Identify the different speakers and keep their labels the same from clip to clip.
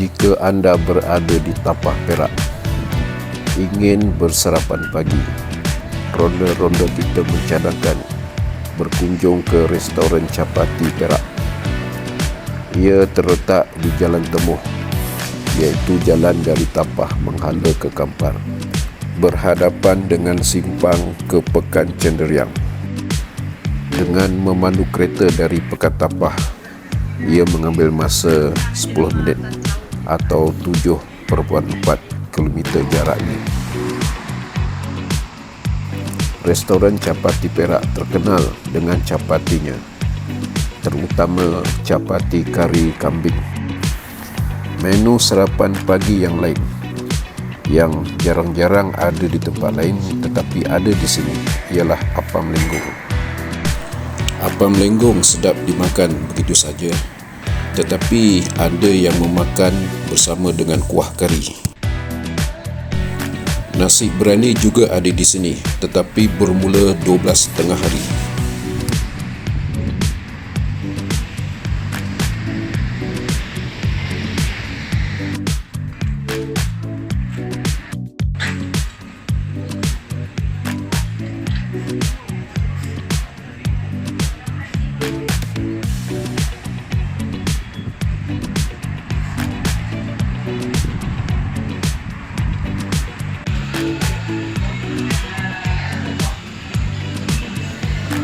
Speaker 1: jika anda berada di Tapah Perak ingin bersarapan pagi ronda-ronda kita mencadangkan berkunjung ke restoran Capati Perak. Ia terletak di Jalan Temuh iaitu jalan dari Tapah menghala ke Kampar berhadapan dengan simpang ke Pekan Cenderiang. Dengan memandu kereta dari Pekan Tapah ia mengambil masa 10 minit atau 7.4 km jaraknya. Restoran Capati Perak terkenal dengan capatinya, terutama capati kari kambing. Menu sarapan pagi yang lain yang jarang-jarang ada di tempat lain tetapi ada di sini ialah apam lenggung. Apam lenggong sedap dimakan begitu saja tetapi ada yang memakan bersama dengan kuah kari. Nasi berani juga ada di sini tetapi bermula 12 tengah hari.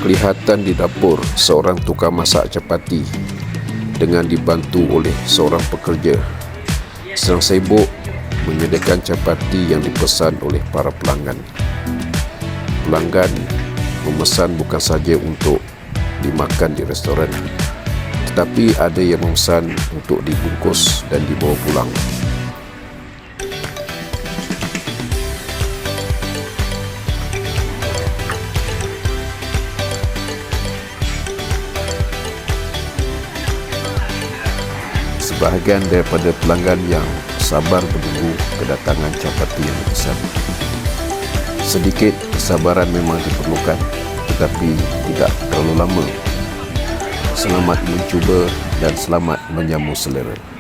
Speaker 1: Kelihatan di dapur seorang tukang masak capati dengan dibantu oleh seorang pekerja sedang sibuk menyediakan capati yang dipesan oleh para pelanggan. Pelanggan memesan bukan saja untuk dimakan di restoran tetapi ada yang memesan untuk dibungkus dan dibawa pulang. Sebahagian daripada pelanggan yang sabar menunggu kedatangan capati yang dipesan. Sedikit kesabaran memang diperlukan tetapi tidak terlalu lama. Selamat mencuba dan selamat menjamu selera.